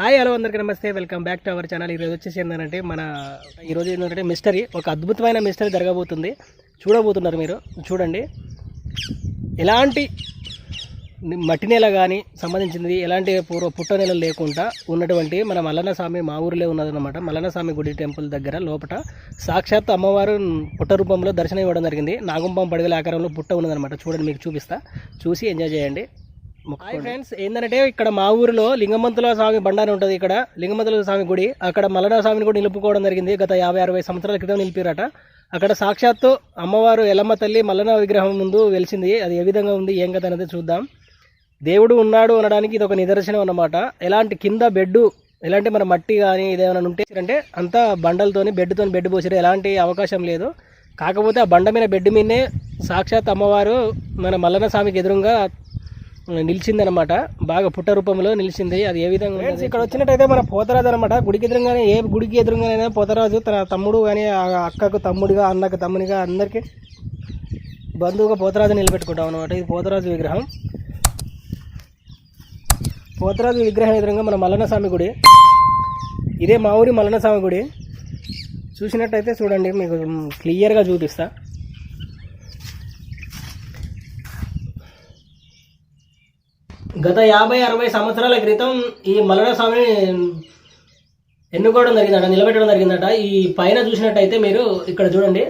Hi hello అందరికీ నమస్తే. Welcome back to our channel. ఈరోజు వచ్చేసి ఏంటంటే మన ఈరోజు ఏంటంటే మిస్టరీ ఒక అద్భుతమైన మిస్టరీ జరగబోతుంది. చూడబోతున్నారు మీరు. చూడండి. ఎలాంటి మట్టి నేల కానీ సంబంధించింది ఎలాంటి పూర్వ పుట్ట నేల లేకుండా ఉన్నటువంటి మన మల్లన్న స్వామి మా ఊరిలో ఉన్నదన్నమాట. మల్లన్న స్వామి గుడి టెంపుల్ దగ్గర లోపల సాక్షాత్ అమ్మవారు పుట్ట రూపంలో దర్శనం ఇవ్వడం జరిగింది. నాగంపం పడగల ఆకారంలో పుట్ట ఉన్నదన్నమాట. చూడండి మీకు చూపిస్తా. చూసి ఎంజాయ్ చేయండి. హాయ్ ఫ్రెండ్స్ ఏంటంటే ఇక్కడ మా ఊరిలో లింగమంతుల స్వామి బండారి ఉంటుంది ఇక్కడ. లింగమంతుల స్వామి గుడి అక్కడ మలనా స్వామిని కూడా నిలుపుకోవడం జరిగింది. గత యాభై అరవై సంవత్సరాల క్రితం నిలిపిరట. అక్కడ సాక్షాత్తు అమ్మవారు ఎల్లమ్మ తల్లి మల్లన్న విగ్రహం ముందు వెలిసింది. అది ఏ విధంగా ఉంది ఏం కథ అనేది చూద్దాం. దేవుడు ఉన్నాడు అనడానికి ఇది ఒక నిదర్శనం అన్నమాట. ఎలాంటి కింద బెడ్ ఎలాంటి మన మట్టి కానీ ఇదేమైనా ఉంటే అంటే అంతా బండలతోని బెడ్తోని బెడ్ పోసారు ఎలాంటి అవకాశం లేదు. కాకపోతే ఆ బండ మీద బెడ్ మీదనే సాక్షాత్ అమ్మవారు మన మల్లన స్వామికి ఎదురుగా నిలిచిందనమాట. బాగా పుట్ట రూపంలో నిలిచింది. అది ఏ విధంగా ఉంది? ఇక్కడ వచ్చినట్టయితే మన పోతరాజు అనమాట. గుడికి ఎదురుగానే ఏ గుడికి ఎదురుగానే పోతరాజు తన తమ్ముడు కానీ అక్కకు తమ్ముడిగా అన్నకు తమ్మునిగా అందరికీ బంధువుగా పోతరాజు నిలబెట్టుకుంటాం అనమాట. ఇది పోతరాజు విగ్రహం. పోతరాజు విగ్రహం ఎదురుగా మన మల్లన్న స్వామి గుడి. ఇదే మా ఊరి మల్లన్న స్వామి గుడి. చూసినట్టయితే చూడండి మీకు క్లియర్గా చూపిస్తా. గత యాభై అరవై సంవత్సరాల క్రితం ఈ మల్లన్న స్వామిని ఎన్నుకోవడం జరిగిందట నిలబెట్టడం జరిగిందట. ఈ పైన చూసినట్టయితే మీరు ఇక్కడ చూడండి.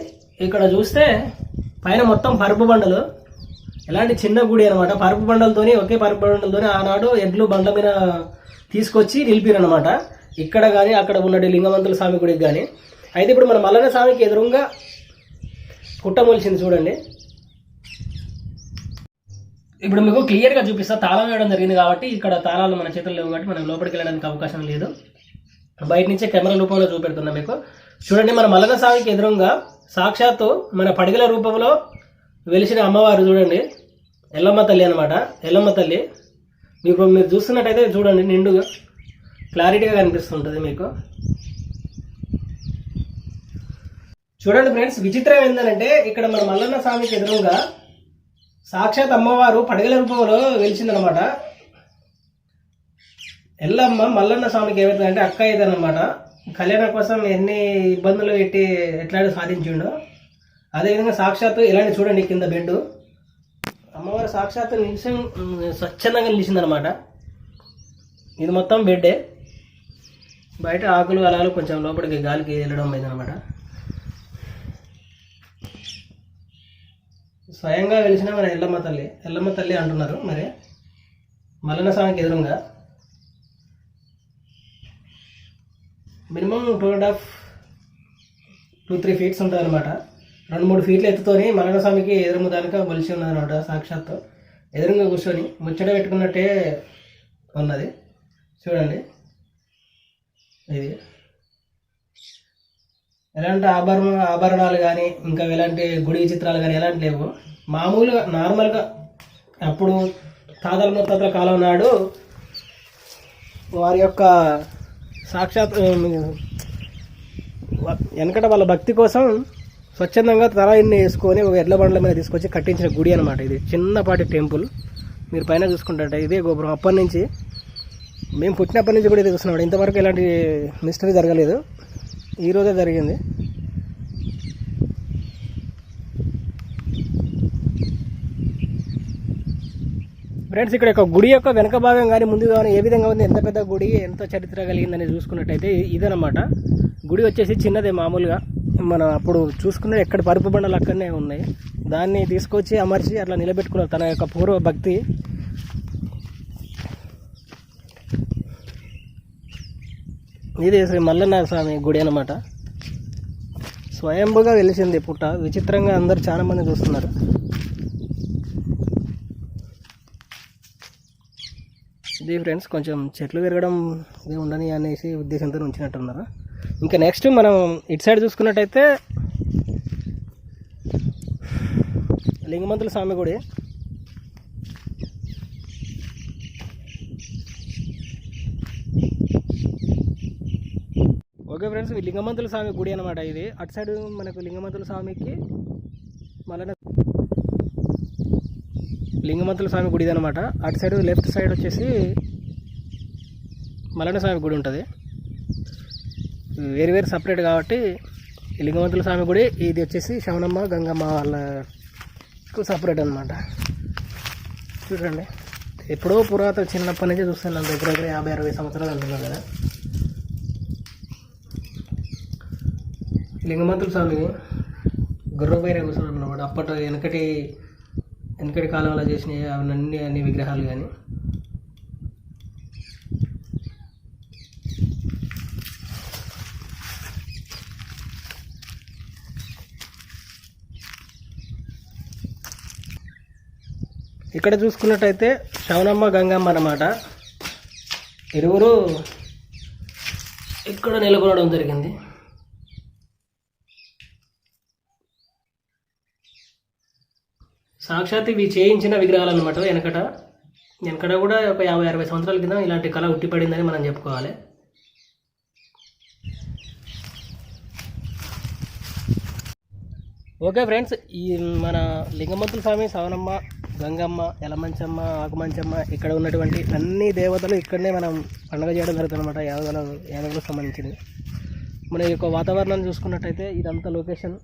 ఇక్కడ చూస్తే పైన మొత్తం పరుపు బండలు. ఎలాంటి చిన్న గుడి అనమాట పరుపు బండలతోని ఒకే పరుపు బండలతోని ఆనాడు ఎడ్లు బండ్ల మీద తీసుకొచ్చి నిలిపిరనమాట ఇక్కడ కానీ అక్కడ ఉన్నటి లింగమంతుల స్వామి గుడికి కానీ అయితే ఇప్పుడు మన మల్లన స్వామికి ఎదురుగా పుట్టమొలిచింది చూడండి. ఇప్పుడు మీకు క్లియర్గా చూపిస్తా. తాళం వేయడం జరిగింది కాబట్టి ఇక్కడ తాళాలు మన చేతుల్లో లేవు కాబట్టి మనం లోపలికి వెళ్ళడానికి అవకాశం లేదు. బయట నుంచే కెమెరా రూపంలో చూపెడుతున్నా మీకు. చూడండి మన మల్లన్న స్వామికి ఎదురుగా సాక్షాత్తు మన పడిగల రూపంలో వెలిసిన అమ్మవారు చూడండి. ఎల్లమ్మ తల్లి అనమాట ఎల్లమ్మ తల్లి. మీకు మీరు చూస్తున్నట్టయితే చూడండి నిండుగా క్లారిటీగా కనిపిస్తుంటుంది మీకు. చూడండి ఫ్రెండ్స్ విచిత్రం ఏంటంటే ఇక్కడ మన మల్లన్న స్వామికి ఎదురుగా సాక్షాత్ అమ్మవారు పడగల రూపంలో వెలిచిందనమాట ఎల్లమ్మ మల్లన్న స్వామికి ఏమవుతుందంటే అక్క ఇదనమాట కళ్యాణం కోసం ఎన్ని ఇబ్బందులు పెట్టి ఎట్లాంటి సాధించిండో అదేవిధంగా సాక్షాత్తు ఇలాంటి చూడండి కింద బెడ్. అమ్మవారు సాక్షాత్తు నిలిచి స్వచ్ఛందంగా నిలిచిందనమాట. ఇది మొత్తం బెడ్డే. బయట ఆకులు అలాలు కొంచెం లోపలికి గాలికి వెళ్ళడం అయిందనమాట. స్వయంగా వెలిసిన మన ఎల్లమ్మ తల్లి. ఎల్లమ్మ తల్లి అంటున్నారు మరి. మల్లన స్వామికి ఎదురుగా minimum two and half two three feets ఉంటుంది అనమాట రెండు మూడు ఫీట్లు ఎత్తుతోని మల్లన స్వామికి ఎదురుము దానిక వలిసి ఉన్నదనమాట సాక్షాత్తు. ఎదురుగా కూర్చొని ముచ్చట పెట్టుకున్నట్టే ఉన్నది. చూడండి. ఇది. ఎలాంటి ఆభరణ ఆభరణాలు కానీ ఇంకా ఎలాంటి గుడి చిత్రాలు కానీ ఎలాంటి లేవు. మామూలుగా నార్మల్గా అప్పుడు తాతల ముత్తాతల కాలం నాడు వారి యొక్క సాక్షాత్ వెనకట వాళ్ళ భక్తి కోసం స్వచ్ఛందంగా తల ఇన్ని వేసుకొని ఒక ఎడ్ల బండ్ల మీద తీసుకొచ్చి కట్టించిన గుడి అనమాట ఇది. చిన్నపాటి టెంపుల్. మీరు పైన చూసుకుంటే ఇదే గోపురం. అప్పటి నుంచి మేము పుట్టినప్పటి నుంచి కూడా ఇది చూస్తున్నాం. ఇంతవరకు ఎలాంటి మిస్టరీ జరగలేదు. ఈరోజే జరిగింది. ఫ్రెండ్స్ ఇక్కడ ఒక గుడి యొక్క వెనక భాగం కానీ ముందు కానీ ఏ విధంగా ఉంది ఎంత పెద్ద గుడి ఎంత చరిత్ర కలిగిందని చూసుకున్నట్టయితే ఇదనమాట గుడి వచ్చేసి చిన్నదే మామూలుగా. మనం అప్పుడు చూసుకున్న ఎక్కడ పరుపు బండలు అక్కడనే ఉన్నాయి. దాన్ని తీసుకొచ్చి అమర్చి అట్లా నిలబెట్టుకున్నారు తన యొక్క పూర్వ భక్తి. ఇది శ్రీ మల్లన్న స్వామి గుడి అనమాట స్వయంభుగా వెలిసింది పుట్ట. విచిత్రంగా అందరు చాలామంది చూస్తున్నారు. ఇది ఫ్రెండ్స్ కొంచెం చెట్లు పెరగడం ఇది ఉండని అనేసి ఉద్దేశంతో ఉంచినట్టున్నారు. ఇంకా నెక్స్ట్ మనం ఇటు సైడ్ చూసుకున్నట్టయితే లింగమంతుల స్వామి గుడి. ఓకే ఫ్రెండ్స్ ఇది లింగమంతుల స్వామి గుడి అనమాట ఇది. అటు సైడ్ మనకు లింగమంతుల స్వామికి మళ్ళీ లింగమంతుల స్వామి గుడి అనమాట అటు సైడ్ లెఫ్ట్ సైడ్ వచ్చేసి మలన స్వామి గుడి ఉంటుంది. వేరు వేరు సపరేట్ కాబట్టి లింగమంతుల లింగవంతుల స్వామి గుడి ఇది వచ్చేసి శవనమ్మ గంగమ్మ వాళ్ళకు సపరేట్ అనమాట చూడండి. ఎప్పుడో పురాతన చిన్నప్పటి నుంచి చూస్తాను దగ్గర దగ్గర యాభై అరవై సంవత్సరాలు అంటున్నాను కదా. లింగమంతుల స్వామి గుర్రభైరవ స్వామి అనమాట అప్పట్లో వెనకటి వెనకటి కాలంలో చేసిన అవన్నీ అన్ని విగ్రహాలు కానీ ఇక్కడ చూసుకున్నట్టయితే శవనమ్మ గంగమ్మ అన్నమాట. ఇరువురు ఇక్కడ నెలకొనడం జరిగింది. సాక్షాత్ ఇవి చేయించిన విగ్రహాలు అనమాట వెనకట వెనకట కూడా ఒక యాభై అరవై సంవత్సరాల కింద ఇలాంటి కళ ఉట్టిపడిందని మనం చెప్పుకోవాలి. ఓకే ఫ్రెండ్స్ ఈ మన లింగమంతుల స్వామి సవనమ్మ గంగమ్మ ఎలమంచమ్మ ఆకుమంచమ్మ ఇక్కడ ఉన్నటువంటి అన్ని దేవతలు ఇక్కడనే మనం పండుగ చేయడం జరుగుతుంది అనమాట యాదవుల యాదవులకు సంబంధించింది. మన యొక్క వాతావరణాన్ని చూసుకున్నట్టయితే ఇదంతా లొకేషన్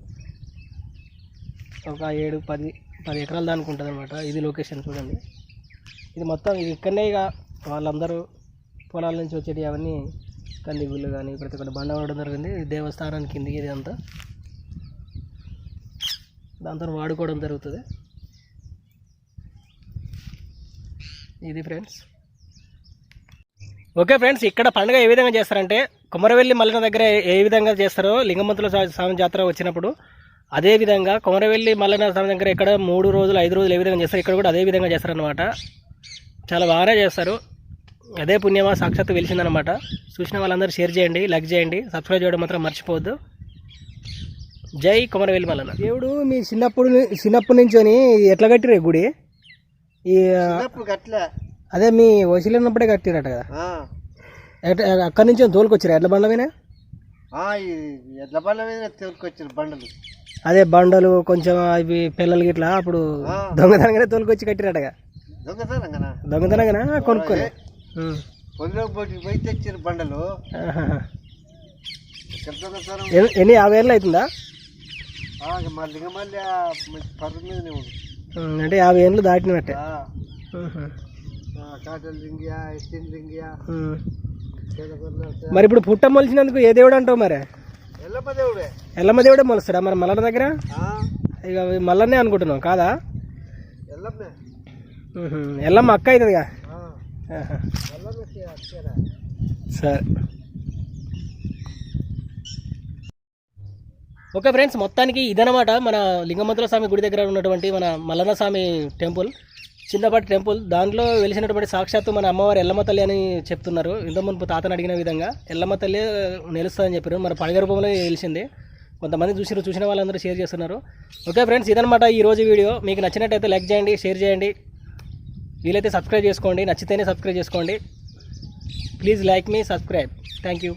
ఒక ఏడు పది పది ఎకరాల దానికి ఉంటుంది అనమాట ఇది లొకేషన్ చూడండి. ఇది మొత్తం ఇది ఇక్కడనే ఇక వాళ్ళందరూ పొలాల నుంచి వచ్చేటి అవన్నీ కందిగుళ్ళు కానీ ప్రతి ఒక్కటి బండ ఉండడం జరిగింది. దేవస్థానానికి కిందికి ఇది అంతా. దాంతో వాడుకోవడం జరుగుతుంది. ఇది ఫ్రెండ్స్. ఓకే ఫ్రెండ్స్ ఇక్కడ పండుగ ఏ విధంగా చేస్తారంటే కుమరవెల్లి మల్లన దగ్గర ఏ విధంగా చేస్తారో లింగమంతుల స్వామి జాతర వచ్చినప్పుడు అదే విధంగా కుమరవెల్లి మల్లన స్వామి దగ్గర ఇక్కడ మూడు రోజులు ఐదు రోజులు ఏ విధంగా చేస్తారు ఇక్కడ కూడా అదే విధంగా చేస్తారనమాట చాలా బాగానే చేస్తారు. అదే పుణ్యమా సాక్షాత్తు వెలిసిందనమాట చూసిన వాళ్ళందరూ షేర్ చేయండి లైక్ చేయండి సబ్స్క్రైబ్ చేయడం మాత్రం మర్చిపోవద్దు. జై కుమరవెల్లి మల్లన దేవుడు మీ చిన్నప్పుడు చిన్నప్పటి నుంచి ఎట్లా కట్టిరే గుడి? ఈ అదే మీ వసీలు ఉన్నప్పుడే కట్టిరట కదా? అక్కడి నుంచి తోలుకొచ్చారు ఎడ్ల బండ్ల మీద? ఆ, ఈ ఎడ్ల బండ్ల మీద తోలుకొచ్చిన బండలు. అదే బండలు కొంచెం అవి పిల్లలకి ఇట్లా అప్పుడు. దొంగతనంగానే తోలుకొచ్చి కట్టిరటగా. దొంగతనం కదా దొంగతనంగానే కొనుక్కొని. పోయి తెచ్చిన బండలు. ఎన్ని- యాభై ఏళ్ళు అవుతుందా? అంటే యాభై ఏళ్ళు దాటినట్టే. మరి ఇప్పుడు పుట్ట మొలిచినందుకు ఏ దేవుడు అంటావు మరి? ఎల్లమ్మ దేవుడే. మొలుస్తాడా? మరి మల్లన్న దగ్గర? ఇక మల్లన్నే అనుకుంటున్నావు కాదా? ఎల్లమ్మే. అక్క అవుతుందిగా? సరే. ఓకే ఫ్రెండ్స్ మొత్తానికి ఇదనమాట మన లింగమంతుల స్వామి గుడి దగ్గర ఉన్నటువంటి మన మల్లన్న స్వామి టెంపుల్. చిన్నపాటి టెంపుల్. దాంట్లో వెలిసినటువంటి సాక్షాత్తు మన అమ్మవారి ఎల్లమ్మ తల్లి అని చెప్తున్నారు. ఇంత మునుపు తాతను అడిగిన విధంగా ఎల్లమ్మ తల్లి నిలుస్తుందని చెప్పారు. మన పడగ రూపంలో వెలిసింది. కొంతమంది చూసిరు చూసిన వాళ్ళందరూ షేర్ చేస్తున్నారు. ఓకే ఫ్రెండ్స్ ఇదనమాట ఈరోజు వీడియో. మీకు నచ్చినట్టయితే లైక్ చేయండి షేర్ చేయండి. వీలైతే సబ్స్క్రైబ్ చేసుకోండి. నచ్చితేనే సబ్స్క్రైబ్ చేసుకోండి. ప్లీజ్ లైక్ మీ సబ్స్క్రైబ్ థ్యాంక్ యూ